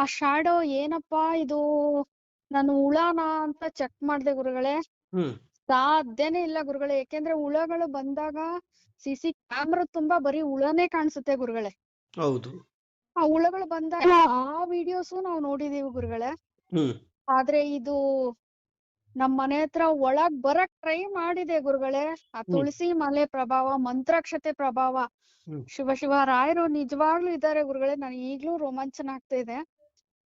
ಆ ಶಾಡೋ ಏನಪ್ಪಾ ಇದು ನಾನು ಹುಳನಾ ಅಂತ ಚೆಕ್ ಮಾಡ್ದೆ ಗುರುಗಳೇ. ಸಾಧ್ಯನೇ ಇಲ್ಲ ಗುರುಗಳೇ ಯಾಕೆಂದ್ರೆ ಹುಳಗಳು ಬಂದಾಗ ಸಿಸಿ ಸಿ ಕ್ಯಾಮ್ರಾ ತುಂಬಾ ಬರೀ ಹುಳನೇ ಕಾಣಿಸುತ್ತೆ ಗುರುಗಳೇ. ಹೌದು. ಆ ಹುಳಗಳು ಬಂದಾಗ ಆ ವಿಡಿಯೋಸು ನಾವು ನೋಡಿದೀವಿ ಗುರುಗಳೇ. ಆದ್ರೆ ಇದು ನಮ್ ಮನೆ ಹತ್ರ ಒಳಗ್ ಬರಕ್ ಟ್ರೈ ಮಾಡಿದೆ ಗುರುಗಳೇ. ಆ ತುಳಸಿ ಮಲೆ ಪ್ರಭಾವ ಮಂತ್ರಾಕ್ಷತೆ ಪ್ರಭಾವ. ಶಿವ ಶಿವ ರಾಯರು ನಿಜವಾಗ್ಲೂ ಇದ್ದಾರೆ ಗುರುಗಳೇ. ನನ್ ಈಗ್ಲೂ ರೋಮಾಂಚನ ಆಗ್ತಾ ಇದೆ.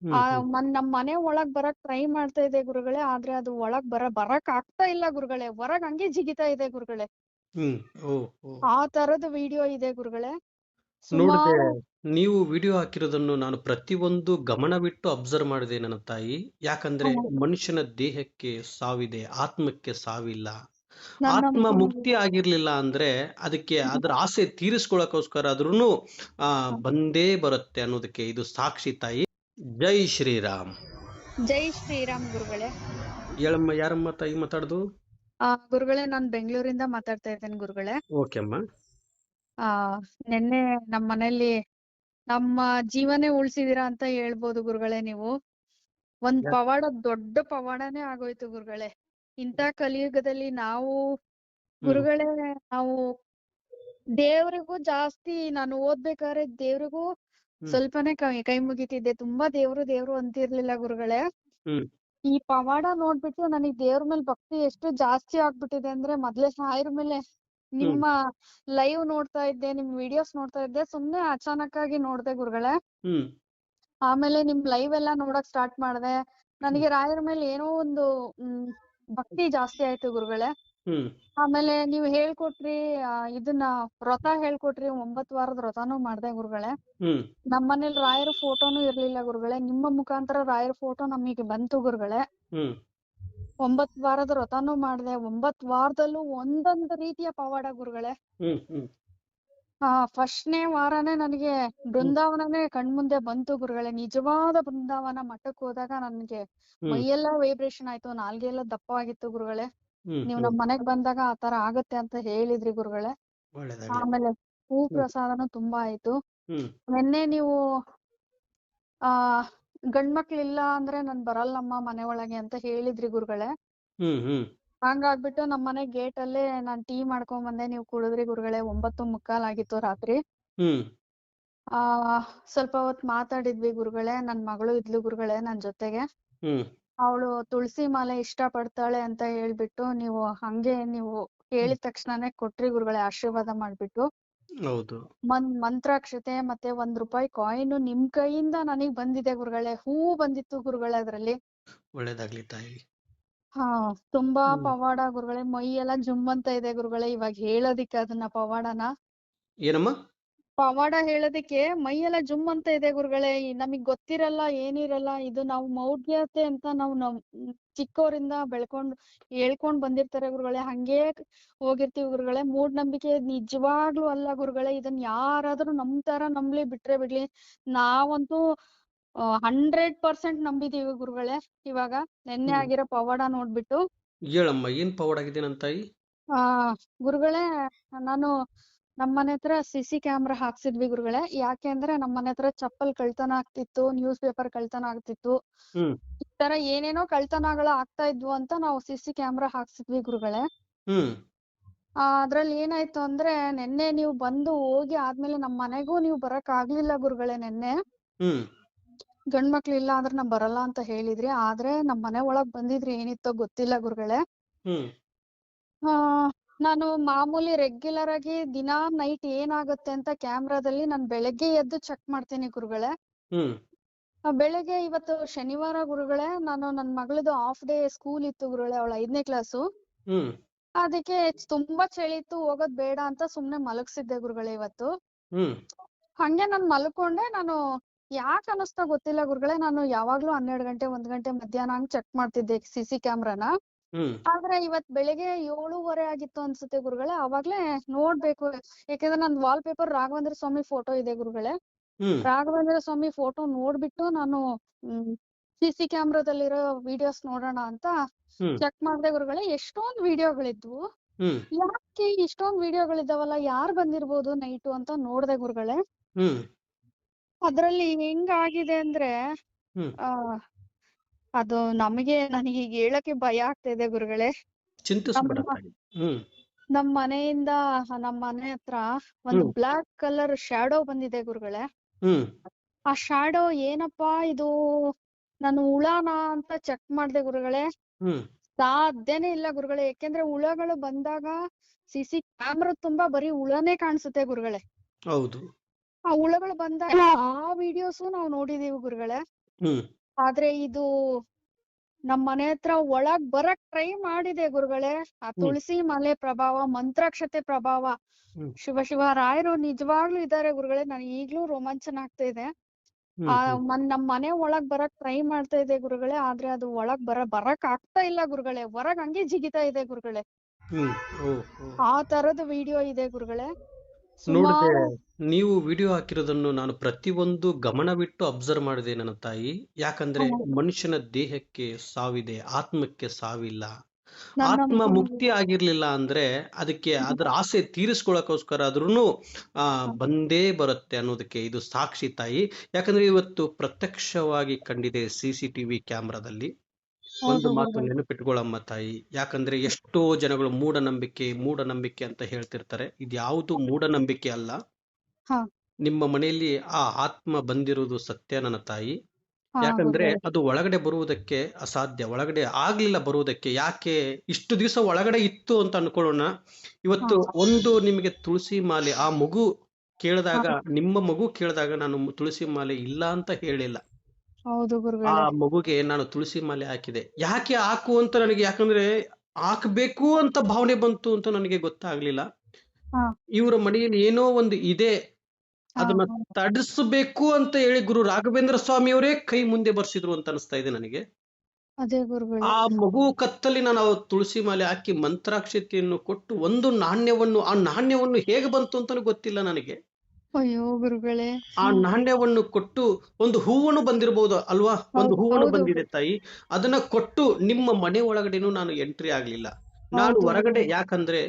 ಆ ಮನ್ ನಮ್ ಮನೆ ಒಳಗ್ ಬರಕ್ ಟ್ರೈ ಮಾಡ್ತಾ ಇದೆ ಗುರುಗಳೇ ಆದ್ರೆ ಅದು ಒಳಗ್ ಬರ ಬರಕ್ ಆಗ್ತಾ ಇಲ್ಲ ಗುರುಗಳೇ. ಹೊರಗ್ ಹಂಗೆ ಜಿಗಿತಾ ಇದೆ ಗುರುಗಳೇ. ಆ ತರದ ವಿಡಿಯೋ ಇದೆ ಗುರುಗಳೇ. ನೋಡಿದೆ ನೀವು ವಿಡಿಯೋ ಹಾಕಿರೋದನ್ನು ನಾನು ಪ್ರತಿಯೊಂದು ಗಮನವಿಟ್ಟು ಅಬ್ಸರ್ವ್ ಮಾಡಿದೆ ನನ್ನ ತಾಯಿ. ಯಾಕಂದ್ರೆ ಮನುಷ್ಯನ ದೇಹಕ್ಕೆ ಸಾವಿದೆ ಆತ್ಮಕ್ಕೆ ಸಾವಿಲ್ಲ. ಆತ್ಮ ಮುಕ್ತಿ ಆಗಿರ್ಲಿಲ್ಲ ಅಂದ್ರೆ ಅದಕ್ಕೆ ಅದರ ಆಸೆ ತೀರಿಸ್ಕೊಳಕೋಸ್ಕರ ಆದ್ರೂನು ಆ ಬಂದೇ ಬರುತ್ತೆ ಅನ್ನೋದಕ್ಕೆ ಇದು ಸಾಕ್ಷಿ ತಾಯಿ. ಜೈ ಶ್ರೀರಾಮ್. ಜೈ ಶ್ರೀರಾಮ್ ಗುರುಗಳೇ. ಹೇಳಮ್ಮ ಯಾರಮ್ಮ ತಾಯಿ ಮಾತಾಡುದು? ಆ ಗುರುಗಳೇ ನಾನ್ ಬೆಂಗಳೂರಿಂದ ಮಾತಾಡ್ತಾ ಇದ್ದೇನೆ ಗುರುಗಳೇ. ಓಕೆ ಅಮ್ಮ ಆ ನೆನ್ನೆ ನಮ್ ಮನೇಲಿ ನಮ್ಮ ಜೀವನೇ ಉಳ್ಸಿದೀರಾ ಅಂತ ಹೇಳ್ಬೋದು ಗುರುಗಳೇ ನೀವು. ಒಂದ್ ಯಾ- ಪವಾಡ ದೊಡ್ಡ ಪವಾಡನೇ ಆಗೋಯ್ತು ಗುರುಗಳೇ. ಇಂತ ಕಲಿಯುಗದಲ್ಲಿ ನಾವು ಗುರುಗಳೇ ನಾವು ದೇವ್ರಿಗೂ ಜಾಸ್ತಿ ನಾನು ಓದ್ಬೇಕಾದ್ರೆ ದೇವ್ರಿಗೂ ಸ್ವಲ್ಪನೇ ಕೈ ಕೈ ಮುಗಿತಿದ್ದೆ. ತುಂಬಾ ದೇವ್ರು ದೇವ್ರು ಅಂತಿರ್ಲಿಲ್ಲ ಗುರುಗಳೇ. ಈ ಪವಾಡ ನೋಡ್ಬಿಟ್ಟು ನನಗ್ ದೇವ್ರ ಮೇಲೆ ಭಕ್ತಿ ಎಷ್ಟು ಜಾಸ್ತಿ ಆಗ್ಬಿಟ್ಟಿದೆ ಅಂದ್ರೆ ಮೊದ್ಲೇ ಸಾಯರ್ ಮೇಲೆ ನಿಮ್ಮ ಲೈವ್ ನೋಡ್ತಾ ಇದ್ದೆ ನಿಮ್ ವಿಡಿಯೋಸ್ ನೋಡ್ತಾ ಇದ್ದೆ ಸುಮ್ನೆ ಅಚಾನಕ್ ಆಗಿ ನೋಡ್ದೆ ಗುರುಗಳೇ. ಆಮೇಲೆ ನಿಮ್ ಲೈವ್ ಎಲ್ಲಾ ನೋಡಕ್ ಸ್ಟಾರ್ಟ್ ಮಾಡ್ದೆ. ನನಗೆ ರಾಯರ ಮೇಲೆ ಏನೋ ಒಂದು ಹ್ಮ್ ಭಕ್ತಿ ಜಾಸ್ತಿ ಆಯ್ತು ಗುರುಗಳೇ. ಆಮೇಲೆ ನೀವ್ ಹೇಳ್ಕೊಟ್ರಿ ಆ, ಇದನ್ನ ವ್ರತ ಹೇಳ್ಕೊಟ್ರಿ ಒಂಬತ್ ವಾರದ ವ್ರತನೂ ಮಾಡ್ದೆ ಗುರುಗಳೇ. ನಮ್ ಮನೇಲಿ ರಾಯರ ಫೋಟೋನು ಇರ್ಲಿಲ್ಲ ಗುರುಗಳೇ. ನಿಮ್ಮ ಮುಖಾಂತರ ರಾಯರ ಫೋಟೋ ನಮಗೆ ಬಂತು ಗುರುಗಳೇ. ಒಂಬತ್ ವಾರದ ವ್ರತನೂ ಮಾಡ್ದೆ ಒಂಬತ್ ವಾರದಲ್ಲೂ ಒಂದೊಂದು ರೀತಿಯ ಪವಾಡ ಗುರುಗಳೇ. ಆ ಫಸ್ಟ್ನೇ ವಾರನೇ ನನಗೆ ಬೃಂದಾವನನೇ ಕಣ್ಮುಂದೆ ಬಂತು ಗುರುಗಳೇ. ನಿಜವಾದ ಬೃಂದಾವನ ಮಠಕ್ ಹೋದಾಗ ನನ್ಗೆ ಮೈಯೆಲ್ಲಾ ವೈಬ್ರೇಷನ್ ಆಯ್ತು ನಾಲ್ಗೆ ಎಲ್ಲ ದಪ್ಪ ಆಗಿತ್ತು ಗುರುಗಳೇ. ನೀವ್ ನಮ್ ಮನೆಗ್ ಬಂದಾಗ ಆತರ ಆಗತ್ತೆ ಅಂತ ಹೇಳಿದ್ರಿ ಗುರುಗಳೇ. ಆಮೇಲೆ ಹೂ ಪ್ರಸಾದನು ತುಂಬಾ ಆಯ್ತು. ನೆನ್ನೆ ನೀವು ಆ ಗಂಡ್ಮಕ್ಳಿಲ್ಲ ಅಂದ್ರೆ ನಾನ್ ಬರಲ್ಲಮ್ಮ ಮನೆ ಒಳಗೆ ಅಂತ ಹೇಳಿದ್ರಿ ಗುರುಗಳೇ. ಹಂಗಾಗ್ಬಿಟ್ಟು ನಮ್ ಮನೆ ಗೇಟ್ ಅಲ್ಲೇ ನಾನ್ ಟೀ ಮಾಡ್ಕೊಂಡ್ ಬಂದೆ ನೀವ್ ಕುಡಿದ್ರಿ ಗುರುಗಳೇ ಒಂಬತ್ತು ಮುಕ್ಕಾಲ್ ಆಗಿತ್ತು ರಾತ್ರಿ. ಆ ಸ್ವಲ್ಪ ಹೊತ್ ಮಾತಾಡಿದ್ವಿ ಗುರುಗಳೇ ನನ್ ಮಗಳು ಇದ್ಲು ಗುರುಗಳೇ ನನ್ ಜೊತೆಗೆ. ಅವಳು ತುಳಸಿ ಮಾಲೆ ಇಷ್ಟ ಪಡ್ತಾಳೆ ಅಂತ ಹೇಳ್ಬಿಟ್ಟು ನೀವು ಹಂಗೆ ನೀವು ಕೇಳಿದ ತಕ್ಷಣನೇ ಕೊಟ್ರಿ ಗುರುಗಳೇ ಆಶೀರ್ವಾದ ಮಾಡ್ಬಿಟ್ಟು. ಹೌದು. ಮನ್ ಮಂತ್ರಾಕ್ಷತೆ ಮತ್ತೆ ಒಂದ್ ರೂಪಾಯಿ ಕಾಯಿನ್ ನಿಮ್ ಕೈಯಿಂದ ನನಗ್ ಬಂದಿದೆ ಗುರುಗಳೇ ಹೂ ಬಂದಿತ್ತು ಗುರುಗಳೇ ಅದ್ರಲ್ಲಿ. ಒಳ್ಳೇದಾಗ್ಲಿ ತಾಯಿ. ಹಾ ತುಂಬಾ ಹ್ಮ್. ಪವಾಡ ಗುರುಗಳೇ ಮೈ ಎಲ್ಲ ಜುಮ್ ಅಂತ ಇದೆ ಗುರುಗಳೇ ಇವಾಗ ಹೇಳೋದಿಕ್ಕೆ ಅದನ್ನ ಪವಾಡನ. ಏನಮ್ಮ? ಪವಾಡ ಹೇಳೋದಕ್ಕೆ ಮೈ ಎಲ್ಲ ಜುಮ್ ಅಂತ ಇದೆ ಗುರುಗಳೇ. ಈ ನಮಿಗ್ ಗೊತ್ತಿರಲ್ಲ ಏನಿರಲ್ಲ ಇದು ನಾವು ಮೌಢ್ಯತೆ ಅಂತ ನಾವು ನಮ್ ಚಿಕ್ಕವರಿಂದ ಬೆಳ್ಕೊಂಡ್ ಹೇಳ್ಕೊಂಡ್ ಬಂದಿರ್ತಾರೆ ಗುರುಗಳೇ. ಹಂಗೇ ಹೋಗಿರ್ತೀವಿ ಗುರುಗಳೇ. ಮೂಢನಂಬಿಕೆ ನಿಜವಾಗ್ಲೂ ಅಲ್ಲ ಗುರುಗಳೇ. ಇದನ್ನ ಯಾರಾದ್ರೂ ತರ ನಂಬ್ಲಿ ಬಿಟ್ರೆ ಬಿಡ್ಲಿ. ನಾವಂತೂ ಹಂಡ್ರೆಡ್ ಪರ್ಸೆಂಟ್ ನಂಬಿದೀವಿ ಗುರುಗಳೇ. ಇವಾಗ ನೆನ್ನೆ ಆಗಿರೋ ಪವಾಡ ನೋಡ್ಬಿಟ್ಟು. ಹೇಳಮ್ಮ ಏನ್ ಪವಾಡ ಆಗಿದೆ ನನ್ನ ತಾಯಿ ಆ ಗುರುಗಳೇ ನಾನು ನಮ್ಮನೆ ಹತ್ರ ಸಿಸಿ ಕ್ಯಾಮೆರಾ ಹಾಕ್ಸಿದ್ವಿ ಗುರುಗಳೇ. ಯಾಕೆ ಅಂದ್ರೆ ನಮ್ಮನೆ ಹತ್ರ ಚಪ್ಪಲ್ ಕಳ್ತನ ಆಗ್ತಿತ್ತು ನ್ಯೂಸ್ ಪೇಪರ್ ಕಳ್ತನ ಆಗ್ತಿತ್ತು. ಈ ತರ ಏನೇನೋ ಕಳ್ತನಗಳು ಆಗ್ತಾ ಇದ್ವು ಅಂತ ನಾವು ಸಿಸಿ ಕ್ಯಾಮೆರಾ ಹಾಕ್ಸಿದ್ವಿ ಗುರುಗಳೇ. ಅದ್ರಲ್ಲಿ ಏನಾಯ್ತು ಅಂದ್ರೆ ನೆನ್ನೆ ನೀವು ಬಂದು ಹೋಗಿ ಆದ್ಮೇಲೆ ನಮ್ ಮನೆಗೂ ನೀವು ಬರಕ್ ಆಗ್ಲಿಲ್ಲ ಗುರುಗಳೇ ನೆನ್ನೆ. ಗಂಡ್ ಮಕ್ಳು ಇಲ್ಲ ಅಂದ್ರೆ ನಾ ಬರಲ್ಲ ಅಂತ ಹೇಳಿದ್ರಿ. ಆದ್ರೆ ನಮ್ ಮನೆ ಒಳಗ್ ಬಂದಿದ್ರಿ ಏನಿತ್ತೋ ಗೊತ್ತಿಲ್ಲ ಗುರುಗಳೇ. ನಾನು ಮಾಮೂಲಿ ರೆಗ್ಯುಲರ್ ಆಗಿ ದಿನಾ ನೈಟ್ ಏನಾಗುತ್ತೆ ಅಂತ ಕ್ಯಾಮ್ರಾದಲ್ಲಿ ನಾನ್ ಬೆಳಗ್ಗೆ ಎದ್ದು ಚೆಕ್ ಮಾಡ್ತೀನಿ ಗುರುಗಳೇ. ಹ್ಮ್. ಆ, ಬೆಳಗ್ಗೆ ಇವತ್ತು ಶನಿವಾರ ಗುರುಗಳೇ ನಾನು ನನ್ ಮಗಳದು ಹಾಫ್ ಡೇ ಸ್ಕೂಲ್ ಇತ್ತು ಗುರುಗಳೇ ಅವಳ ಐದನೇ ಕ್ಲಾಸು ಹ್ಮ್. ಅದಕ್ಕೆ ತುಂಬಾ ಚಳಿ ಇತ್ತು ಹೋಗೋದ್ ಬೇಡ ಅಂತ ಸುಮ್ನೆ ಮಲಗ್ಸಿದ್ದೆ ಗುರುಗಳೇ ಇವತ್ತು. ಹ್ಮ್. ಹಂಗೆ ನಾನ್ ಮಲ್ಕೊಂಡೆ ನಾನು ಯಾಕ್ ಅನಿಸ್ತಾ ಗೊತ್ತಿಲ್ಲ ಗುರುಗಳೇ ನಾನು ಯಾವಾಗ್ಲೂ ಹನ್ನೆರಡ್ ಗಂಟೆ ಒಂದ್ ಗಂಟೆ ಮಧ್ಯಾಹ್ನ ಹಂಗ್ ಚೆಕ್ ಮಾಡ್ತಿದ್ದೆ ಸಿ ಸಿ ಕ್ಯಾಮ್ರಾನ ಆದ್ರೆ ಇವತ್ ಬೆಳಿಗ್ಗೆ ಏಳುವರೆ ಆಗಿತ್ತು ಅನ್ಸುತ್ತೆ ಗುರುಗಳೇ ಅವಾಗ್ಲೇ ನೋಡ್ಬೇಕು. ಯಾಕಂದ್ರೆ ನನ್ wall paper Raghavendra Swami photo ಇದೆ ಗುರುಗಳೇ. ರಾಘವೇಂದ್ರ ಸ್ವಾಮಿ ಫೋಟೋ ನೋಡ್ಬಿಟ್ಟು ನಾನು ಸಿಸಿ ಕ್ಯಾಮ್ರಾದಲ್ಲಿರೋ ವಿಡಿಯೋಸ್ ನೋಡೋಣ ಅಂತ ಚೆಕ್ ಮಾಡ್ದೆ ಗುರುಗಳೇ ಎಷ್ಟೊಂದ್ ವಿಡಿಯೋಗಳಿದ್ವು ಯಾಕೆ ಇಷ್ಟೊಂದ್ ವಿಡಿಯೋಗಳಿದಾವಲ್ಲ ಯಾರ್ ಬಂದಿರ್ಬೋದು ನೈಟು ಅಂತ ನೋಡ್ದೆ ಗುರುಗಳೇ. ಅದ್ರಲ್ಲಿ ಹೆಂಗಾಗಿದೆ ಅಂದ್ರೆ ಆ ಅದು ನಮಗೆ ನನಗೆ ಈಗ ಹೇಳಕ್ಕೆ ಭಯ ಆಗ್ತಾ ಇದೆ ಗುರುಗಳೇ. ಚಿಂತಿಸ್ಬೇಡ ತಾಯಿ ಹ್ಮ್. ನಮ್ ಮನೆಯಿಂದ ನಮ್ ಮನೆ ಹತ್ರ ಒಂದು ಹ್ಮ್. ಬ್ಲಾಕ್ ಕಲರ್ ಶ್ಯಾಡೋ ಬಂದಿದೆ ಗುರುಗಳೇ. ಹ್ಮ್. ಆ ಶ್ಯಾಡೋ ಏನಪ್ಪಾ ಇದು ನಾನು ಹುಳನಾ ಅಂತ ಚೆಕ್ ಮಾಡ್ದೆ ಗುರುಗಳೇ. ಹ್ಮ್. ಸಾಧ್ಯನೇ ಇಲ್ಲ ಗುರುಗಳೇ. ಯಾಕೆಂದ್ರೆ ಹುಳಗಳು ಬಂದಾಗ ಸಿಸಿ ಕ್ಯಾಮ್ರಾ ತುಂಬಾ ಬರೀ ಹುಳನೇ ಕಾಣಿಸುತ್ತೆ ಗುರುಗಳೇ. ಹೌದು. ಆ ಹುಳಗಳು ಬಂದಾಗ ಆ ವಿಡಿಯೋಸು ನಾವು ನೋಡಿದೀವಿ ಗುರುಗಳೇ. ಹ್ಮ್. ಆದ್ರೆ ಇದು ನಮ್ ಮನೆ ಹತ್ರ ಒಳಗ್ ಬರಕ್ ಟ್ರೈ ಮಾಡಿದೆ ಗುರುಗಳೇ. ಆ ತುಳಸಿ ಮಲೆ ಪ್ರಭಾವ ಮಂತ್ರಾಕ್ಷತೆ ಪ್ರಭಾವ ಶಿವ ಶಿವ ರಾಯರು ನಿಜವಾಗ್ಲೂ ಇದಾರೆ ಗುರುಗಳೇ. ನನ್ ಈಗ್ಲೂ ರೋಮಾಂಚನ ಆಗ್ತಾ ಇದೆ. ಆ ಮನ್ ನಮ್ ಮನೆ ಒಳಗ್ ಬರಕ್ ಟ್ರೈ ಮಾಡ್ತಾ ಇದೆ ಗುರುಗಳೇ ಆದ್ರೆ ಅದು ಒಳಗ್ ಬರ ಬರಕ್ ಆಗ್ತಾ ಇಲ್ಲ ಗುರುಗಳೇ. ಹೊರಗ್ ಹಂಗೆ ಜಿಗಿತಾ ಇದೆ ಗುರುಗಳೇ. ಆ ತರದ ವಿಡಿಯೋ ಇದೆ ಗುರುಗಳೇ. ನೋಡಿದೆ ಸುಮಾರು ನೀವು ವಿಡಿಯೋ ಹಾಕಿರೋದನ್ನು ನಾನು ಪ್ರತಿಯೊಂದು ಗಮನವಿಟ್ಟು ಅಬ್ಸರ್ವ್ ಮಾಡಿದೆ ನನ್ನ ತಾಯಿ. ಯಾಕಂದ್ರೆ ಹೌದು. ಮನುಷ್ಯನ ದೇಹಕ್ಕೆ ಸಾವಿದೆ ಆತ್ಮಕ್ಕೆ ಸಾವಿಲ್ಲ. ಆತ್ಮ. ಮುಕ್ತಿ ಆಗಿರ್ಲಿಲ್ಲ ಅಂದ್ರೆ ಅದಕ್ಕೆ ಅದರ ಆಸೆ ತೀರಿಸ್ಕೊಳಕೋಸ್ಕರ ಆದ್ರೂ ಆ ಬಂದೇ ಬರುತ್ತೆ ಅನ್ನೋದಕ್ಕೆ ಇದು ಸಾಕ್ಷಿ ತಾಯಿ. ಯಾಕಂದ್ರೆ ಇವತ್ತು ಪ್ರತ್ಯಕ್ಷವಾಗಿ ಕಂಡಿದೆ ಸಿ ಸಿ ಟಿವಿ ಕ್ಯಾಮ್ರಾದಲ್ಲಿ. ಒಂದು ಮಾತು ನೆನಪಿಟ್ಕೊಳ್ಳಮ್ಮ ತಾಯಿ. ಯಾಕಂದ್ರೆ ಎಷ್ಟೋ ಜನಗಳು ಮೂಢನಂಬಿಕೆ ಮೂಢನಂಬಿಕೆ ಅಂತ ಹೇಳ್ತಿರ್ತಾರೆ. ಇದ್ಯಾವುದು ಮೂಢನಂಬಿಕೆ ಅಲ್ಲ. ನಿಮ್ಮ ಮನೆಯಲ್ಲಿ ಆ ಆತ್ಮ ಬಂದಿರುವುದು ಸತ್ಯ ನನ್ನ ತಾಯಿ. ಯಾಕಂದ್ರೆ ಅದು ಒಳಗಡೆ ಬರುವುದಕ್ಕೆ ಅಸಾಧ್ಯ ಒಳಗಡೆ ಆಗ್ಲಿಲ್ಲ ಬರುವುದಕ್ಕೆ. ಯಾಕೆ ಇಷ್ಟು ದಿವಸ ಒಳಗಡೆ ಇತ್ತು ಅಂತ ಅನ್ಕೊಳ್ಳೋಣ. ಇವತ್ತು ಒಂದು ನಿಮಗೆ ತುಳಸಿ ಮಾಲೆ ಆ ಮಗು ಕೇಳಿದಾಗ ನಿಮ್ಮ ಮಗು ಕೇಳಿದಾಗ ನಾನು ತುಳಸಿ ಮಾಲೆ ಇಲ್ಲ ಅಂತ ಹೇಳಿಲ್ಲ. ಹೌದು ಆ ಗುರುಗಳೇ ಮಗುಗೆ ನಾನು ತುಳಸಿ ಮಾಲೆ ಹಾಕಿದೆ. ಯಾಕೆ ಹಾಕು ಅಂತ ನನಗೆ ಯಾಕಂದ್ರೆ ಹಾಕ್ಬೇಕು ಅಂತ ಭಾವನೆ ಬಂತು ಅಂತ ನನಗೆ ಗೊತ್ತಾಗ್ಲಿಲ್ಲ. ಹಾ. ಇವರ ಮನೆಯಲ್ಲಿ ಏನೋ ಒಂದು ಇದೆ. ಅದನ್ನ ತಡಿಸಬೇಕು ತಡಿಸ್ಬೇಕು ಅಂತ ಹೇಳಿ ಗುರು ರಾಘವೇಂದ್ರ ಸ್ವಾಮಿಯವರೇ ಕೈ ಮುಂದೆ ಬರ್ಸಿದ್ರು ಅಂತ ಅನಿಸ್ತಾ ಇದೆ ನನಗೆ. ಅದೇ ಗುರುಗಳೇ. ಆ ಮಗು ಕತ್ತಲ್ಲಿ ನಾನು ತುಳಸಿ ಮಾಲೆ ಹಾಕಿ ಮಂತ್ರಾಕ್ಷತೆಯನ್ನು ಕೊಟ್ಟು ಒಂದು ನಾಣ್ಯವನ್ನು ಆ ನಾಣ್ಯವನ್ನು ಹೇಗೆ ಬಂತು ಅಂತಾನೂ ಗೊತ್ತಿಲ್ಲ ನನಗೆ. ಅಯ್ಯೋ ಗುರುಗಳೇ. ಆ ನಾಣ್ಯವನ್ನು ಕೊಟ್ಟು ಒಂದು ಹೂವನ್ನು ಬಂದಿರಬಹುದು ಅಲ್ವಾ? ಒಂದು ಹೂವನ್ನು ಬಂದಿದೆ ತಾಯಿ. ಅದನ್ನ ಕೊಟ್ಟು ನಿಮ್ಮ ಮನೆ ಒಳಗಡೆನು ನಾನು ಎಂಟ್ರಿ ಆಗ್ಲಿಲ್ಲ. ನಾನು ಹೊರಗಡೆ ಯಾಕಂದ್ರೆ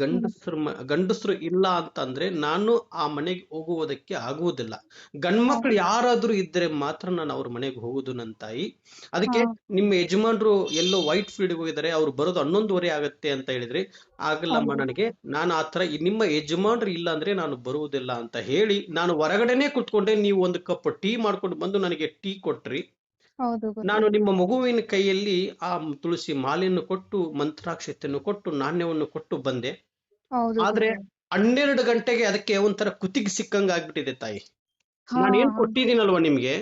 ಗಂಡಸರು ಗಂಡಸರು ಇಲ್ಲ ಅಂತಂದ್ರೆ ನಾನು ಆ ಮನೆಗೆ ಹೋಗುವುದಕ್ಕೆ ಆಗುವುದಿಲ್ಲ. ಗಂಡ್ಮಕ್ಳು ಮಕ್ಳು ಯಾರಾದ್ರೂ ಇದ್ರೆ ಮಾತ್ರ ನಾನು ಅವ್ರ ಮನೆಗೆ ಹೋಗುದು ನನ್ನ ತಾಯಿ. ಅದಕ್ಕೆ ನಿಮ್ಮ ಯಜಮಾನ್ರು ಎಲ್ಲೋ ವೈಟ್ ಫೀಲ್ಡ್ ಹೋಗಿದ್ದಾರೆ ಅವ್ರು ಬರೋದು ಹನ್ನೊಂದುವರೆ ಆಗತ್ತೆ ಅಂತ ಹೇಳಿದ್ರೆ ಆಗಲ್ಲಮ್ಮ ನನಗೆ. ನಾನು ಆತರ ಈ ನಿಮ್ಮ ಯಜಮಾನ್ರು ಇಲ್ಲ ಅಂದ್ರೆ ನಾನು ಬರುವುದಿಲ್ಲ ಅಂತ ಹೇಳಿ ನಾನು ಹೊರಗಡೆನೆ ಕುತ್ಕೊಂಡೆ ನೀವು ಒಂದು ಕಪ್ ಟೀ ಮಾಡ್ಕೊಂಡು ಬಂದು ನನಗೆ ಟೀ ಕೊಟ್ರಿ. ನಾನು ನಿಮ್ಮ ಮಗುವಿನ ಕೈಯಲ್ಲಿ ಆ ತುಳಸಿ ಮಾಲೆಯನ್ನು ಕೊಟ್ಟು ಮಂತ್ರಾಕ್ಷತೆಯನ್ನು ಕೊಟ್ಟು ನಾಣ್ಯವನ್ನು ಕೊಟ್ಟು ಬಂದೆ. ಆದ್ರೆ ಹನ್ನೆರಡು ಗಂಟೆಗೆ ಅದಕ್ಕೆ ಒಂಥರ ಕುತ್ತಿಗೆ ಸಿಕ್ಕಂಗ ಆಗ್ಬಿಟ್ಟಿದೆ ತಾಯಿ. ಹಾ ನಾನು ಏನ್ ಹಾ. ಕೊಟ್ಟಿದ್ದೀನಲ್ವಾ ನಿಮ್ಗೆ?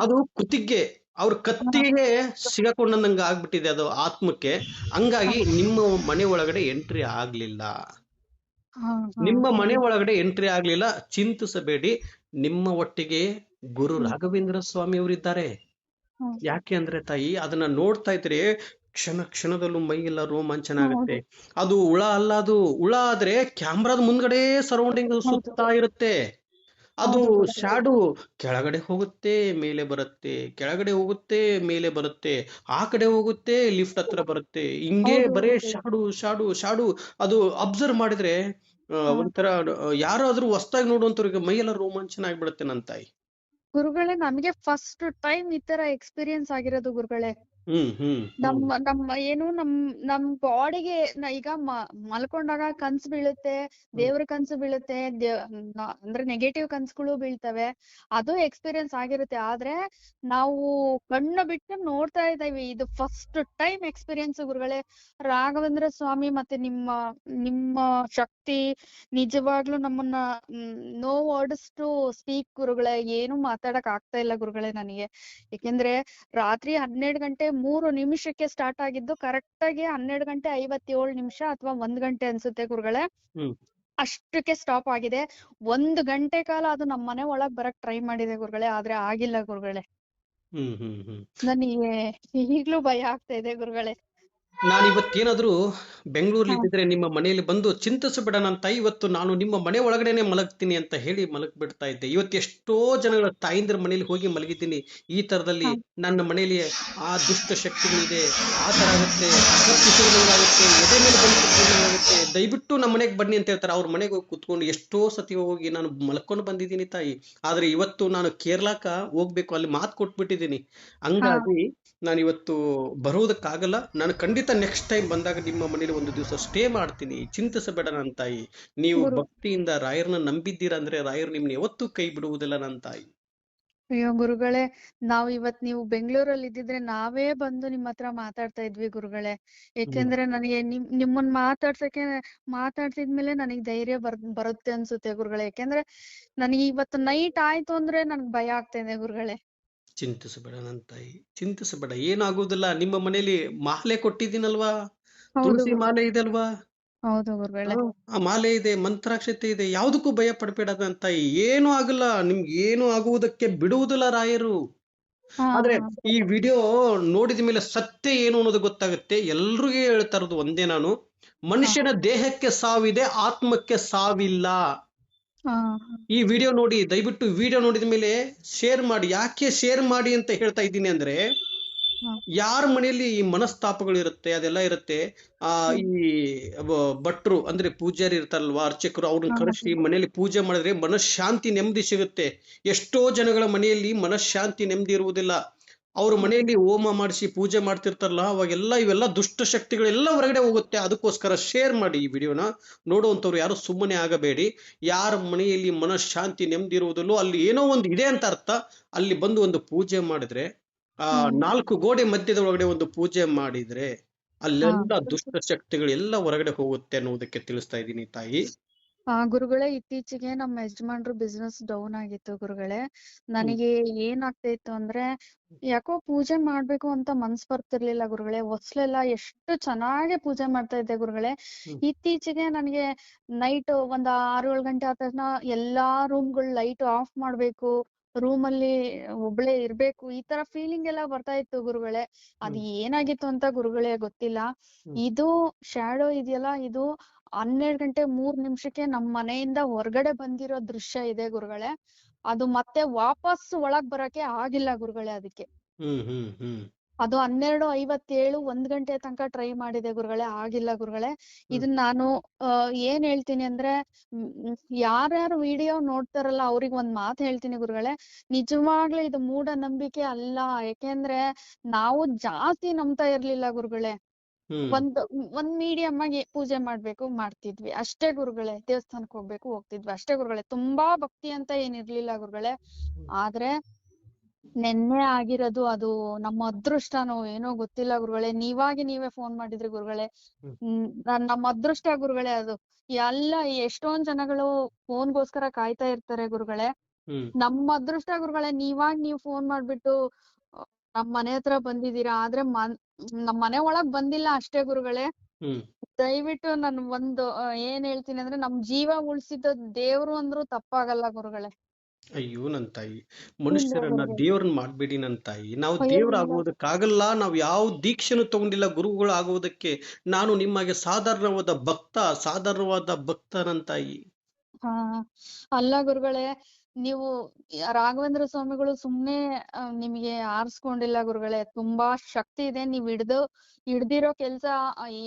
ಅದು ಕುತ್ತಿಗೆ ಅವ್ರ ಕತ್ತಿಗೆ ಸಿಗಕೊಂಡಂಗ ಆಗ್ಬಿಟ್ಟಿದೆ ಅದು ಆತ್ಮಕ್ಕೆ. ಹಂಗಾಗಿ ನಿಮ್ಮ ಮನೆ ಒಳಗಡೆ ಎಂಟ್ರಿ ಆಗ್ಲಿಲ್ಲ. ನಿಮ್ಮ ಮನೆ ಒಳಗಡೆ ಎಂಟ್ರಿ ಆಗ್ಲಿಲ್ಲ. ಚಿಂತಿಸಬೇಡಿ. ನಿಮ್ಮ ಒಟ್ಟಿಗೆ ಗುರು ರಾಘವೇಂದ್ರ ಸ್ವಾಮಿ ಅವರಿದ್ದಾರೆ. ಯಾಕೆ ಅಂದ್ರೆ ತಾಯಿ ಅದನ್ನ ನೋಡ್ತಾ ಇದ್ರೆ ಕ್ಷಣ ಕ್ಷಣದಲ್ಲೂ ಮೈಯೆಲ್ಲ ರೋಮಾಂಚನ ಆಗುತ್ತೆ. ಅದು ಹುಳ ಅಲ್ಲ ಅದು. ಹುಳ ಆದ್ರೆ ಕ್ಯಾಮ್ರಾದ ಮುಂದ್ಗಡೆ ಸರೌಂಡಿಂಗ್ ಸುತ್ತಾ ಇರುತ್ತೆ. ಅದು ಶಾಡು ಕೆಳಗಡೆ ಹೋಗುತ್ತೆ ಮೇಲೆ ಬರುತ್ತೆ. ಕೆಳಗಡೆ ಹೋಗುತ್ತೆ ಮೇಲೆ ಬರುತ್ತೆ. ಆ ಕಡೆ ಹೋಗುತ್ತೆ ಲಿಫ್ಟ್ ಹತ್ರ ಬರುತ್ತೆ. ಹಿಂಗೆ ಬರೇ ಶಾಡು ಶಾಡು ಶಾಡು ಅದು ಅಬ್ಸರ್ವ್ ಮಾಡಿದ್ರೆ ಒಂಥರ ಯಾರಾದ್ರೂ ಹೊಸ್ದಾಗಿ ನೋಡುವಂತವ್ರಿಗೆ ಮೈಯೆಲ್ಲ ರೋಮಾಂಚನ ಆಗ್ಬಿಡುತ್ತೆ ನನ್ನ ತಾಯಿ. ಗುರುಗಳೇ ನಮ್ಗೆ ಫಸ್ಟ್ ಟೈಮ್ ಈ ತರ ಎಕ್ಸ್ಪೀರಿಯನ್ಸ್ ಆಗಿರೋದು ಗುರುಗಳೇ. ನಮ್ಮ ನಮ್ಮ ಏನು ನಮ್ ನಮ್ ಬಾಡಿಗೆ ಈಗ ಮ ಮಲ್ಕೊಂಡಾಗ ಕನ್ಸ್ ಬೀಳುತ್ತೆ ದೇವ್ರ್ ಕನ್ಸು ಬೀಳುತ್ತೆ ಅಂದ್ರೆ ನೆಗೆಟಿವ್ ಕನ್ಸ್ಗಳು ಬೀಳ್ತವೆ. ಅದು ಎಕ್ಸ್ಪೀರಿಯನ್ಸ್ ಆಗಿರುತ್ತೆ. ಆದ್ರೆ ನಾವು ಕಣ್ಣು ಬಿಟ್ಟು ನೋಡ್ತಾ ಇದ್ದೀವಿ. ಇದು ಫಸ್ಟ್ ಟೈಮ್ ಎಕ್ಸ್ಪೀರಿಯನ್ಸ್ ಗುರುಗಳೇ. ರಾಘವೇಂದ್ರ ಸ್ವಾಮಿ ಮತ್ತೆ ನಿಮ್ಮ ನಿಮ್ಮ ಶಕ್ತಿ ನಿಜವಾಗ್ಲೂ ನಮ್ಮನ್ನ ನೋ ವರ್ಡ್ಸ್ ಟು ಸ್ಪೀಕ್ ಗುರುಗಳೇ. ಏನು ಮಾತಾಡಕ್ ಆಗ್ತಾ ಇಲ್ಲ ಗುರುಗಳೇ ನನಗೆ. ಏಕೆಂದ್ರೆ ರಾತ್ರಿ ಹನ್ನೆರಡು ಗಂಟೆ ಮೂರು ನಿಮಿಷಕ್ಕೆ ಸ್ಟಾರ್ಟ್ ಆಗಿದ್ದು ಕರೆಕ್ಟ್ ಆಗಿ ಹನ್ನೆರಡು ಗಂಟೆ ಐವತ್ತೇಳು ನಿಮಿಷ ಅಥವಾ ಒಂದ್ ಗಂಟೆ ಅನ್ಸುತ್ತೆ ಗುರುಗಳೇ. ಅಷ್ಟಕ್ಕೆ ಸ್ಟಾಪ್ ಆಗಿದೆ. ಒಂದ್ ಗಂಟೆ ಕಾಲ ಅದು ನಮ್ಮ ಮನೆ ಒಳಗ್ ಬರಕ್ ಟ್ರೈ ಮಾಡಿದೆ ಗುರುಗಳೇ ಆದ್ರೆ ಆಗಿಲ್ಲ ಗುರುಗಳೇ. ನನಗೆ ಈಗ್ಲೂ ಭಯ ಆಗ್ತಾ ಇದೆ ಗುರುಗಳೇ. ನಾನು ಇವತ್ತೇನಾದ್ರೂ ಬೆಂಗಳೂರಲ್ಲಿ ಇದ್ದಿದ್ರೆ ನಿಮ್ಮ ಮನೆಯಲ್ಲಿ ಬಂದು ಚಿಂತಿಸಬೇಡ ನನ್ನ ತಾಯಿ ಇವತ್ತು ನಾನು ನಿಮ್ಮ ಮನೆ ಒಳಗಡೆನೆ ಮಲಗ್ತೀನಿ ಅಂತ ಹೇಳಿ ಮಲಗ್ ಬಿಡ್ತಾ ಇದ್ದೆ. ಇವತ್ತು ಎಷ್ಟೋ ಜನಗಳ ತಾಯಿಂದ್ರ ಮನೆಯಲ್ಲಿ ಹೋಗಿ ಮಲಗಿದ್ದೀನಿ. ಈ ತರದಲ್ಲಿ ನನ್ನ ಮನೆಯಲ್ಲಿ ಆ ದುಷ್ಟ ಶಕ್ತಿಗಳಿದೆ ಆ ತರ ಆಗುತ್ತೆ ಆಗುತ್ತೆ ಎದೆ ಮೇಲೆ ಕುತ್ಕೊಂಡಂಗಾಗುತ್ತೆ ದಯವಿಟ್ಟು ನಮ್ಮ ಮನೆಗೆ ಬನ್ನಿ ಅಂತ ಹೇಳ್ತಾರೆ. ಅವ್ರ ಮನೆಗೆ ಹೋಗಿ ಕುತ್ಕೊಂಡು ಎಷ್ಟೋ ಸತಿ ಹೋಗಿ ನಾನು ಮಲ್ಕೊಂಡು ಬಂದಿದ್ದೀನಿ ತಾಯಿ. ಆದ್ರೆ ಇವತ್ತು ನಾನು ಕೇರಳಕ್ಕ ಹೋಗ್ಬೇಕು ಅಲ್ಲಿ ಮಾತು ಕೊಟ್ಬಿಟ್ಟಿದ್ದೀನಿ. ಹಂಗಾಗಿ ನಾನು ಇವತ್ತು ಬರುವುದಕ್ಕಾಗಲ್ಲ ನಾನು ಖಂಡಿತ ನೆಕ್ಸ್ಟ್ ಟೈಮ್ ಬಂದಾಗ ನಿಮ್ಮ ಮನೇಲಿ ಒಂದು ದಿವಸ ಸ್ಟೇ ಮಾಡ್ತೀನಿ. ಚಿಂತಿಸಬೇಡ ನನ್ನ ತಾಯಿ. ನೀವು ಭಕ್ತಿಯಿಂದ ರಾಯರನ್ನ ನಂಬಿದ್ದೀರಾ ಅಂದ್ರೆ ರಾಯರು ನಿಮ್ನ ಯಾವತ್ತೂ ಕೈ ಬಿಡುವುದಿಲ್ಲ ನನ್ನ ತಾಯಿ. ಅಯ್ಯೋ ಗುರುಗಳೇ ನಾವ್ ಇವತ್ ನೀವು ಬೆಂಗಳೂರಲ್ಲಿ ಇದ್ದಿದ್ರೆ ನಾವೇ ಬಂದು ನಿಮ್ ಹತ್ರ ಮಾತಾಡ್ತಾ ಇದ್ವಿ ಗುರುಗಳೇ. ಯಾಕೆಂದ್ರೆ ಏಕೆಂದ್ರೆ ನನಗೆ ನಿಮ್ ನಿಮ್ಮನ್ ಮಾತಾಡ್ಸಕ್ಕೆ ಮಾತಾಡ್ತಿದ್ಮೇಲೆ ನನಗ್ ಧೈರ್ಯ ಬರ್ ಬರುತ್ತೆ ಅನ್ಸುತ್ತೆ ಗುರುಗಳೇ. ಯಾಕೆಂದ್ರೆ ನನಗೆ ಇವತ್ತು ನೈಟ್ ಆಯ್ತು ಅಂದ್ರೆ ನನ್ಗ್ ಭಯ ಆಗ್ತಾ ಇದೆ ಗುರುಗಳೇ. ಚಿಂತಿಸಬೇಡ ನನ್ನ ತಾಯಿ ಚಿಂತಿಸಬೇಡ ಏನಾಗುವುದಿಲ್ಲ ನಿಮ್ಮ ಮನೇಲಿ ಮಾಲೆ ಕೊಟ್ಟಿದ್ದೀನಲ್ವಾ? ತುಳಸಿ ಮಾಲೆ ಇದೆ ಅಲ್ವಾ ಆ ಮಾಲೆ ಇದೆ ಮಂತ್ರಾಕ್ಷತೆ ಇದೆ ಯಾವುದಕ್ಕೂ ಭಯ ಪಡಬೇಡ ನನ್ನ ತಾಯಿ ಏನೂ ಆಗಲ್ಲ ನಿಮ್ಗೆ ಏನು ಆಗುವುದಕ್ಕೆ ಬಿಡುವುದಿಲ್ಲ ರಾಯರು. ಆದ್ರೆ ಈ ವಿಡಿಯೋ ನೋಡಿದ ಮೇಲೆ ಸತ್ಯ ಏನು ಅನ್ನೋದು ಗೊತ್ತಾಗುತ್ತೆ. ಎಲ್ರಿಗೂ ಹೇಳ್ತಾ ಇರೋದು ಒಂದೇ ನಾನು. ಮನುಷ್ಯನ ದೇಹಕ್ಕೆ ಸಾವಿದೆ ಆತ್ಮಕ್ಕೆ ಸಾವಿಲ್ಲ. ಈ ವಿಡಿಯೋ ನೋಡಿ ದಯವಿಟ್ಟು ವಿಡಿಯೋ ನೋಡಿದ ಮೇಲೆ ಶೇರ್ ಮಾಡಿ. ಯಾಕೆ ಶೇರ್ ಮಾಡಿ ಅಂತ ಹೇಳ್ತಾ ಇದ್ದೀನಿ ಅಂದ್ರೆ ಯಾರ ಮನೆಯಲ್ಲಿ ಈ ಮನಸ್ತಾಪಗಳು ಇರುತ್ತೆ ಅದೆಲ್ಲ ಇರುತ್ತೆ ಆ ಈ ಭಟ್ರು ಅಂದ್ರೆ ಪೂಜಾರಿ ಇರ್ತಾರಲ್ವಾ ಅರ್ಚಕರು ಅವ್ರನ್ನ ಕರೆಸಿ ಮನೆಯಲ್ಲಿ ಪೂಜೆ ಮಾಡಿದ್ರೆ ಮನಃಶಾಂತಿ ನೆಮ್ಮದಿ ಸಿಗುತ್ತೆ. ಎಷ್ಟೋ ಜನಗಳ ಮನೆಯಲ್ಲಿ ಮನಃಶಾಂತಿ ನೆಮ್ಮದಿ ಇರುವುದಿಲ್ಲ. ಅವ್ರ ಮನೆಯಲ್ಲಿ ಹೋಮ ಮಾಡಿಸಿ ಪೂಜೆ ಮಾಡ್ತಿರ್ತಾರಲ್ಲ ಅವಾಗೆಲ್ಲ ಇವೆಲ್ಲ ದುಷ್ಟ ಶಕ್ತಿಗಳೆಲ್ಲ ಹೊರಗಡೆ ಹೋಗುತ್ತೆ. ಅದಕ್ಕೋಸ್ಕರ ಶೇರ್ ಮಾಡಿ ಈ ವಿಡಿಯೋನ ನೋಡುವಂಥವ್ರು ಯಾರು ಸುಮ್ಮನೆ ಆಗಬೇಡಿ. ಯಾರ ಮನೆಯಲ್ಲಿ ಮನಃಶಾಂತಿ ನೆಮ್ಮದಿ ಇರುವುದಲ್ಲೋ ಅಲ್ಲಿ ಏನೋ ಒಂದು ಇದೆ ಅಂತ ಅರ್ಥ. ಅಲ್ಲಿ ಬಂದು ಒಂದು ಪೂಜೆ ಮಾಡಿದ್ರೆ ಆ ನಾಲ್ಕು ಗೋಡೆ ಮಧ್ಯದ ಒಳಗಡೆ ಒಂದು ಪೂಜೆ ಮಾಡಿದ್ರೆ ಅಲ್ಲೆಲ್ಲ ದುಷ್ಟ ಶಕ್ತಿಗಳೆಲ್ಲ ಹೊರಗಡೆ ಹೋಗುತ್ತೆ ಅನ್ನೋದಕ್ಕೆ ತಿಳಿಸ್ತಾ ಇದ್ದೀನಿ ತಾಯಿ. ಆ ಗುರುಗಳೇ ಇತ್ತೀಚೆಗೆ ನಮ್ಮ ಯಜಮಾನ್ರು ಬಿಸ್ನೆಸ್ ಡೌನ್ ಆಗಿತ್ತು ಗುರುಗಳೇ. ನನಗೆ ಏನಾಗ್ತಾ ಇತ್ತು ಅಂದ್ರೆ ಯಾಕೋ ಪೂಜೆ ಮಾಡ್ಬೇಕು ಅಂತ ಮನ್ಸ್ ಬರ್ತಿರ್ಲಿಲ್ಲ ಗುರುಗಳೇ. ಹೊಸ್ಲೆಲ್ಲ ಎಷ್ಟು ಚೆನ್ನಾಗಿ ಪೂಜೆ ಮಾಡ್ತಾ ಇದ್ದೆ ಗುರುಗಳೇ. ಇತ್ತೀಚೆಗೆ ನನಗೆ ನೈಟ್ ಒಂದ್ ಆರು ಏಳು ಗಂಟೆ ಆದ ತಕ್ಷಣ ಎಲ್ಲಾ ರೂಮ್ಗಳು ಲೈಟ್ ಆಫ್ ಮಾಡ್ಬೇಕು. ರೂಮ್ ಅಲ್ಲಿ ಒಬ್ಳೆ ಇರ್ಬೇಕು. ಈ ತರ ಫೀಲಿಂಗ್ ಎಲ್ಲ ಬರ್ತಾ ಇತ್ತು ಗುರುಗಳೇ. ಅದ್ ಏನಾಗಿತ್ತು ಅಂತ ಗುರುಗಳೇ ಗೊತ್ತಿಲ್ಲ. ಇದು ಶ್ಯಾಡೋ ಇದೆಯಲ್ಲ ಇದು ಹನ್ನೆರಡ್ ಗಂಟೆ ಮೂರ್ ನಿಮಿಷಕ್ಕೆ ನಮ್ ಮನೆಯಿಂದ ಹೊರಗಡೆ ಬಂದಿರೋ ದೃಶ್ಯ ಇದೆ ಗುರುಗಳೇ. ಅದು ಮತ್ತೆ ವಾಪಸ್ ಒಳಗ್ ಬರಕ್ಕೆ ಆಗಿಲ್ಲ ಗುರುಗಳೇ ಅದಕ್ಕೆ. ಅದು ಹನ್ನೆರಡು ಐವತ್ತೇಳು ಒಂದ್ ಗಂಟೆ ತನಕ ಟ್ರೈ ಮಾಡಿದೆ ಗುರುಗಳೇ ಆಗಿಲ್ಲ ಗುರುಗಳೇ. ಇದನ್ನ ನಾನು ಏನ್ ಹೇಳ್ತೀನಿ ಅಂದ್ರೆ ಯಾರ್ಯಾರು ವಿಡಿಯೋ ನೋಡ್ತಾರಲ್ಲ ಅವ್ರಿಗೆ ಒಂದ್ ಮಾತ್ ಹೇಳ್ತೀನಿ ಗುರುಗಳೇ. ನಿಜವಾಗ್ಲೂ ಇದು ಮೂಢನಂಬಿಕೆ ಅಲ್ಲ ಯಾಕೆಂದ್ರೆ ನಾವು ಜಾಸ್ತಿ ನಂಬ್ತಾ ಇರ್ಲಿಲ್ಲ ಗುರುಗಳೇ. ಒಂದ್ ಒಂದ್ ಮೀಡಿಯಂ ಆಗಿ ಪೂಜೆ ಮಾಡ್ಬೇಕು ಮಾಡ್ತಿದ್ವಿ. ಅಷ್ಟೇ ಗುರುಗಳೇ ದೇವಸ್ಥಾನಕ್ ಹೋಗ್ಬೇಕು ಹೋಗ್ತಿದ್ವಿ. ಅಷ್ಟೇ ಗುರುಗಳೇ. ತುಂಬಾ ಭಕ್ತಿ ಅಂತ ಏನಿರ್ಲಿಲ್ಲ ಗುರುಗಳೇ. ಆದ್ರೆ ನೆನ್ನೆ ಆಗಿರೋದು ಅದು ನಮ್ಮ ಅದೃಷ್ಟನೋ ಏನೋ ಗೊತ್ತಿಲ್ಲ ಗುರುಗಳೇ. ನೀವಾಗಿ ನೀವೇ ಫೋನ್ ಮಾಡಿದ್ರಿ ಗುರುಗಳೇ. ನಮ್ಮ ಅದೃಷ್ಟ ಗುರುಗಳೇ ಅದು. ಎಲ್ಲ ಎಷ್ಟೊಂದ್ ಜನಗಳು ಫೋನ್ಗೋಸ್ಕರ ಕಾಯ್ತಾ ಇರ್ತಾರೆ ಗುರುಗಳೇ. ನಮ್ಮ ಅದೃಷ್ಟ ಗುರುಗಳೇ ನೀವಾಗ್ ನೀವ್ ಫೋನ್ ಮಾಡ್ಬಿಟ್ಟು ನಮ್ ಮನೆ ಹತ್ರ ಬಂದಿದೀರಾ ಆದ್ರೆ ಮನ್ ನಮ್ ಮನೆ ಒಳಗ್ ಬಂದಿಲ್ಲ ಅಷ್ಟೇ ಗುರುಗಳೇ. ಹ್ಮ್. ದಯವಿಟ್ಟು ನಾನು ಒಂದು ಏನ್ ಹೇಳ್ತೀನಿ ಅಂದ್ರೆ ನಮ್ ಜೀವ ಉಳಿಸಿದ ದೇವ್ರು ಅಂದ್ರು ತಪ್ಪಾಗಲ್ಲ ಗುರುಗಳೇ. ಅಯ್ಯೋ ನನ್ ತಾಯಿ. ಮನುಷ್ಯರನ್ನ ದೇವ್ರನ್ ದೇವ್ರನ್ನ ಮಾಡ್ಬೇಡಿ ನನ್ ತಾಯಿ. ನಾವು ಅಯ್ಯೋ ದೇವ್ರ ಇಲ್ಲ. ಆಗುವುದಕ್ಕಾಗಲ್ಲ. ನಾವು ಯಾವ ದೀಕ್ಷೆನೂ ತಗೊಂಡಿಲ್ಲ ಗುರುಗಳು ಆಗುವುದಕ್ಕೆ. ನಾನು ನಿಮಗೆ ಸಾಧಾರಣವಾದ ಭಕ್ತ ಸಾಧಾರಣವಾದ ಭಕ್ತ ನನ್ ತಾಯಿ. ಹಾ ಅಲ್ಲ ಗುರುಗಳೇ. ನೀವು ರಾಘವೇಂದ್ರ ಸ್ವಾಮಿಗಳು ಸುಮ್ನೆ ನಿಮ್ಗೆ ಆರಿಸ್ಕೊಂಡಿಲ್ಲ ಗುರುಗಳೇ, ತುಂಬಾ ಶಕ್ತಿ ಇದೆ. ನೀವ್ ಹಿಡ್ದು, ಹಿಡ್ದಿರೋ ಕೆಲ್ಸ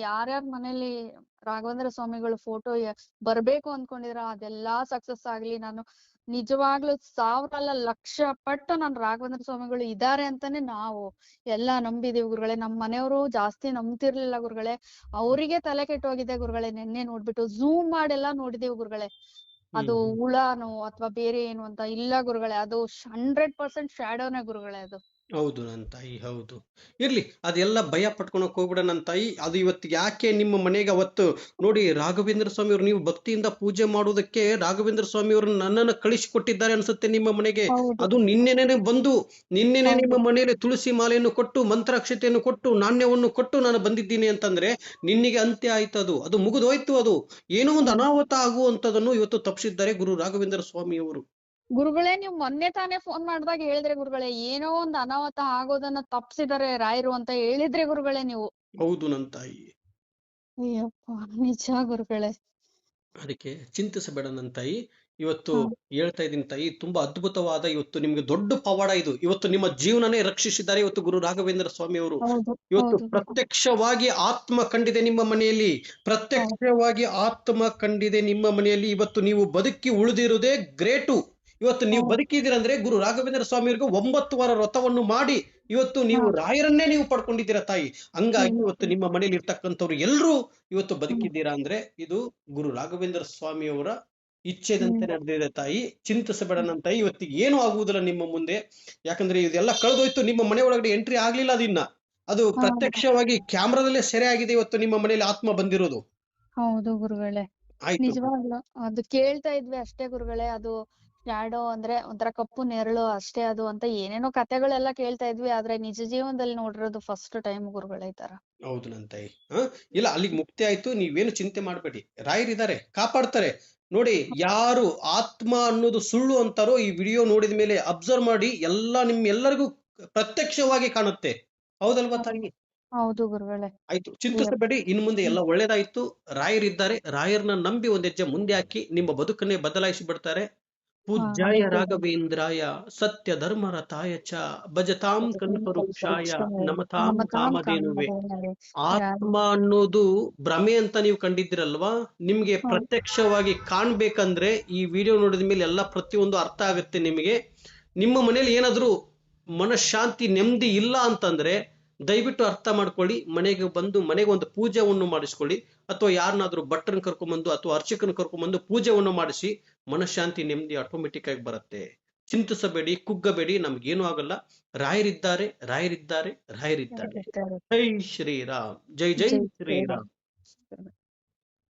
ಯಾರ್ಯಾರ ಮನೇಲಿ ರಾಘವೇಂದ್ರ ಸ್ವಾಮಿಗಳು ಫೋಟೋ ಬರ್ಬೇಕು ಅನ್ಕೊಂಡಿದ್ರ, ಅದೆಲ್ಲಾ ಸಕ್ಸಸ್ ಆಗ್ಲಿ. ನಾನು ನಿಜವಾಗ್ಲೂ ಸಾವಿರ ಅಲ್ಲ ಲಕ್ಷ ಪಟ್ಟು ನಾನ್ ರಾಘವೇಂದ್ರ ಸ್ವಾಮಿಗಳು ಇದಾರೆ ಅಂತಾನೆ ನಾವು ಎಲ್ಲಾ ನಂಬಿದೀವಿ ಗುರುಗಳೇ. ನಮ್ ಮನೆಯವರು ಜಾಸ್ತಿ ನಂಬ್ತಿರ್ಲಿಲ್ಲ ಗುರುಗಳೇ. ಅವರಿಗೆ ತಲೆ ಕೆಟ್ಟೋಗಿದೆ ಗುರುಗಳೇ, ನೆನ್ನೆ ನೋಡ್ಬಿಟ್ಟು ಝೂಮ್ ಮಾಡೆಲ್ಲಾ ನೋಡಿದೀವಿ ಗುರುಗಳೇ. ಅದು ಹುಳಾನೋ ಅಥವಾ ಬೇರೆ ಏನು ಅಂತ ಇಲ್ಲ ಗುರುಗಳೇ ಅದು ಹಂಡ್ರೆಡ್ ಪರ್ಸೆಂಟ್ ಶ್ಯಾಡೋನೇ ಗುರುಗಳೇ ಅದು. ಹೌದು ನನ್ನ ತಾಯಿ ಹೌದು. ಇರ್ಲಿ ಅದೆಲ್ಲ ಭಯ ಪಟ್ಕೊಳಕ್ ಹೋಗ್ಬಿಡ ನನ್ನ ತಾಯಿ. ಅದು ಇವತ್ತು ಯಾಕೆ ನಿಮ್ಮ ಮನೆಗೆ ಅವತ್ತು? ನೋಡಿ ರಾಘವೇಂದ್ರ ಸ್ವಾಮಿಯವರು ನೀವು ಭಕ್ತಿಯಿಂದ ಪೂಜೆ ಮಾಡುವುದಕ್ಕೆ ರಾಘವೇಂದ್ರ ಸ್ವಾಮಿಯವರು ನನ್ನನ್ನ ಕಳಿಸಿಕೊಟ್ಟಿದ್ದಾರೆ ಅನ್ಸುತ್ತೆ ನಿಮ್ಮ ಮನೆಗೆ. ಹೌದು. ಅದು ನಿನ್ನೆನೆ ಬಂದು ನಿನ್ನೆನೆ ನಿಮ್ಮ ಹೌದು ಮನೆಯಲ್ಲಿ ತುಳಸಿ ಮಾಲೆಯನ್ನು ಕೊಟ್ಟು ಮಂತ್ರಾಕ್ಷತೆಯನ್ನು ಕೊಟ್ಟು ನಾಣ್ಯವನ್ನು ಕೊಟ್ಟು ನಾನು ಬಂದಿದ್ದೀನಿ ಅಂತಂದ್ರೆ ನಿನ್ನಿಗೆ ಅಂತ್ಯ ಆಯ್ತು ಅದು. ಅದು ಮುಗಿದೋಯ್ತು ಅದು. ಏನೋ ಒಂದು ಅನಾಹುತ ಆಗುವಂತದನ್ನು ಇವತ್ತು ತಪ್ಪಿಸಿದ್ದಾರೆ ಗುರು ರಾಘವೇಂದ್ರ ಸ್ವಾಮಿ ಅವರು ಗುರುಗಳೇ ನೀವು ಮೊನ್ನೆ ತಾನೇ ಫೋನ್ ಮಾಡಿದಾಗ ಹೇಳಿದ್ರೆ ಗುರುಗಳೇ ಏನೋ ಒಂದ್ ಅನಾಹುತ ಆಗೋದನ್ನ ತಪ್ಸಿದಾರೆ ರಾಯರು ಅಂತ ಹೇಳಿದ್ರೆ ಗುರುಗಳೇ ನೀವು. ಹೌದು ನನ್ನ ತಾಯಿ. ಅಯ್ಯಪ್ಪ ನಿಜ ಗುರುಗಳೇ. ಅದಕ್ಕೆ ಚಿಂತಿಸಬೇಡ ನನ್ನ ತಾಯಿ. ಇವತ್ತು ಹೇಳ್ತಾ ಇದ್ದೀನಿ ತಾಯಿ ತುಂಬಾ ಅದ್ಭುತವಾದ ಇವತ್ತು ನಿಮ್ಗೆ ದೊಡ್ಡ ಪವಾಡ ಇದು. ಇವತ್ತು ನಿಮ್ಮ ಜೀವನನೇ ರಕ್ಷಿಸಿದ್ದಾರೆ ಇವತ್ತು ಗುರು ರಾಘವೇಂದ್ರ ಸ್ವಾಮಿ ಅವರು. ಇವತ್ತು ಪ್ರತ್ಯಕ್ಷವಾಗಿ ಆತ್ಮ ಕಂಡಿದೆ ನಿಮ್ಮ ಮನೆಯಲ್ಲಿ. ಪ್ರತ್ಯಕ್ಷವಾಗಿ ಆತ್ಮ ಕಂಡಿದೆ ನಿಮ್ಮ ಮನೆಯಲ್ಲಿ. ಇವತ್ತು ನೀವು ಬದುಕಿ ಉಳಿದಿರುವುದೇ ಗ್ರೇಟು. ಇವತ್ತು ನೀವು ಬದುಕಿದಿರ ಬದುಕಿದ್ದೀರಂದ್ರೆ ಗುರು ರಾಘವೇಂದ್ರ ಸ್ವಾಮಿಯವರಿಗೆ ಒಂಬತ್ತು ವಾರ ವ್ರತವನ್ನು ಮಾಡಿ ಇವತ್ತು ನೀವು ರಾಯರನ್ನೇ ನೀವು ಪಡ್ಕೊಂಡಿದ್ದೀರ ತಾಯಿ? ಹಂಗಾಗಿ ಇವತ್ತು ನಿಮ್ಮ ಮನೆಯಲ್ಲಿ ಇರ್ತಕ್ಕಂಥವ್ರು ಎಲ್ಲರೂ ಇವತ್ತು ಬದುಕಿದ್ದೀರಾ ಅಂದ್ರೆ ಇದು ಗುರು ರಾಘವೇಂದ್ರ ಸ್ವಾಮಿಯವರ ಇಚ್ಛೆದಂತೆ. ನಡೆದಿದೆ ತಾಯಿ. ಚಿಂತಿಸಬೇಡ ನನ್ನ ತಾಯಿ. ಇವತ್ತಿಗೆ ಏನು ಆಗುವುದಿಲ್ಲ ನಿಮ್ಮ ಮುಂದೆ. ಯಾಕಂದ್ರೆ ಇದೆಲ್ಲ ಕಳೆದೋಯ್ತು. ನಿಮ್ಮ ಮನೆ ಒಳಗಡೆ ಎಂಟ್ರಿ ಆಗ್ಲಿಲ್ಲ ಅದಿನ್ನ. ಅದು. ಪ್ರತ್ಯಕ್ಷವಾಗಿ ಕ್ಯಾಮ್ರಾದಲ್ಲೇ ಸೆರೆ ಆಗಿದೆ ಇವತ್ತು ನಿಮ್ಮ ಮನೆಯಲ್ಲಿ ಆತ್ಮ ಬಂದಿರೋದು. ಹೌದು ಗುರುಗಳೇ. ನಿಜವಾಗ್ಲು. ಅದು ಕೇಳ್ತಾ ಇದ್ವಿ ಅಷ್ಟೇ ಗುರುಗಳೇ. ಅದು ಶಾಡೋ ಅಂದ್ರೆ ಒಂಥರ ಕಪ್ಪು ನೆರಳು ಅಷ್ಟೇ ಅದು ಅಂತ ಏನೇನೋ ಕಥೆಗಳೆಲ್ಲ ಕೇಳ್ತಾ ಇದ್ವಿ ಆದ್ರೆ ನಿಜ ಜೀವನದಲ್ಲಿ ನೋಡಿರೋದು ಫಸ್ಟ್ ಟೈಮ್ ಗುರುಗಳೇ ಈ ತರ. ಹೌದು ನನ್ನ ತಾಯಿ. ಇಲ್ಲ ಅಲ್ಲಿಗೆ ಮುಕ್ತಿ ಆಯ್ತು ನೀವೇನು ಚಿಂತೆ ಮಾಡಬೇಡಿ. ರಾಯರಿದ್ದಾರೆ ಕಾಪಾಡ್ತಾರೆ. ನೋಡಿ ಯಾರು ಆತ್ಮ ಅನ್ನೋದು ಸುಳ್ಳು ಅಂತಾರೋ ಈ ವಿಡಿಯೋ ನೋಡಿದ ಮೇಲೆ ಅಬ್ಸರ್ವ್ ಮಾಡಿ ಎಲ್ಲ ನಿಮ್ ಎಲ್ಲರಿಗೂ ಪ್ರತ್ಯಕ್ಷವಾಗಿ ಕಾಣುತ್ತೆ. ಹೌದಲ್ವಾ ತಾಯಿ? ಹೌದು ಗುರುಗಳೇ. ಆಯ್ತು ಚಿಂತಿಸಬೇಡಿ ಇನ್ ಮುಂದೆ ಎಲ್ಲ ಒಳ್ಳೇದಾಯ್ತು. ರಾಯರಿದ್ದಾರೆ ರಾಯರ್ನ ನಂಬಿ ಒಂದ್ ಹೆಜ್ಜೆ ಮುಂದೆ ಹಾಕಿ ನಿಮ್ಮ ಬದುಕನ್ನೇ ಬದಲಾಯಿಸಿ ಬಿಡ್ತಾರೆ. ಪೂಜ್ಯಾಯ. ರಾಘವೇಂದ್ರಾಯ ಸತ್ಯ ಧರ್ಮರತಾಯ ಚ ಭಜತಾಂ ಕಲ್ಪವೃಕ್ಷಾಯ ನಮತಾಂ ಕಾಮಧೇನುವೆ. ಆತ್ಮ ಅನ್ನೋದು ಭ್ರಮೆ ಅಂತ ನೀವು ಕಂಡಿದ್ದೀರಲ್ವಾ? ನಿಮ್ಗೆ. ಪ್ರತ್ಯಕ್ಷವಾಗಿ ಕಾಣ್ಬೇಕಂದ್ರೆ ಈ ವಿಡಿಯೋ ನೋಡಿದ ಮೇಲೆ ಎಲ್ಲ ಪ್ರತಿಯೊಂದು ಅರ್ಥ ಆಗುತ್ತೆ ನಿಮಗೆ. ನಿಮ್ಮ ಮನೇಲಿ ಏನಾದ್ರೂ ಮನಃಶಾಂತಿ ನೆಮ್ಮದಿ ಇಲ್ಲ ಅಂತಂದ್ರೆ ದಯವಿಟ್ಟು ಅರ್ಥ ಮಾಡ್ಕೊಳ್ಳಿ. ಮನೆಗೆ ಬಂದು ಮನೆಗೆ ಒಂದು ಪೂಜೆವನ್ನು ಮಾಡಿಸ್ಕೊಳ್ಳಿ. ಅಥವಾ ಯಾರನ್ನಾದ್ರೂ ಭಟ್ರನ್ನ ಕರ್ಕೊಂಡ್ಬಂದು ಅಥವಾ ಅರ್ಚಕನ ಕರ್ಕೊಂಡ್ಬಂದು ಪೂಜೆವನ್ನು ಮಾಡಿಸಿ. ಮನಃಶಾಂತಿ ನೆಮ್ಮದಿ ಆಟೋಮೆಟಿಕ್ ಆಗಿ ಬರುತ್ತೆ. ಚಿಂತಿಸಬೇಡಿ ಕುಗ್ಗಬೇಡಿ ನಮ್ಗೇನು ಆಗಲ್ಲ. ರಾಯರಿದ್ದಾರೆ ರಾಯರಿದ್ದಾರೆ ರಾಯರಿದ್ದಾರೆ. ಜೈ ಶ್ರೀರಾಮ್ ಜೈ ಜೈ ಶ್ರೀರಾಮ್.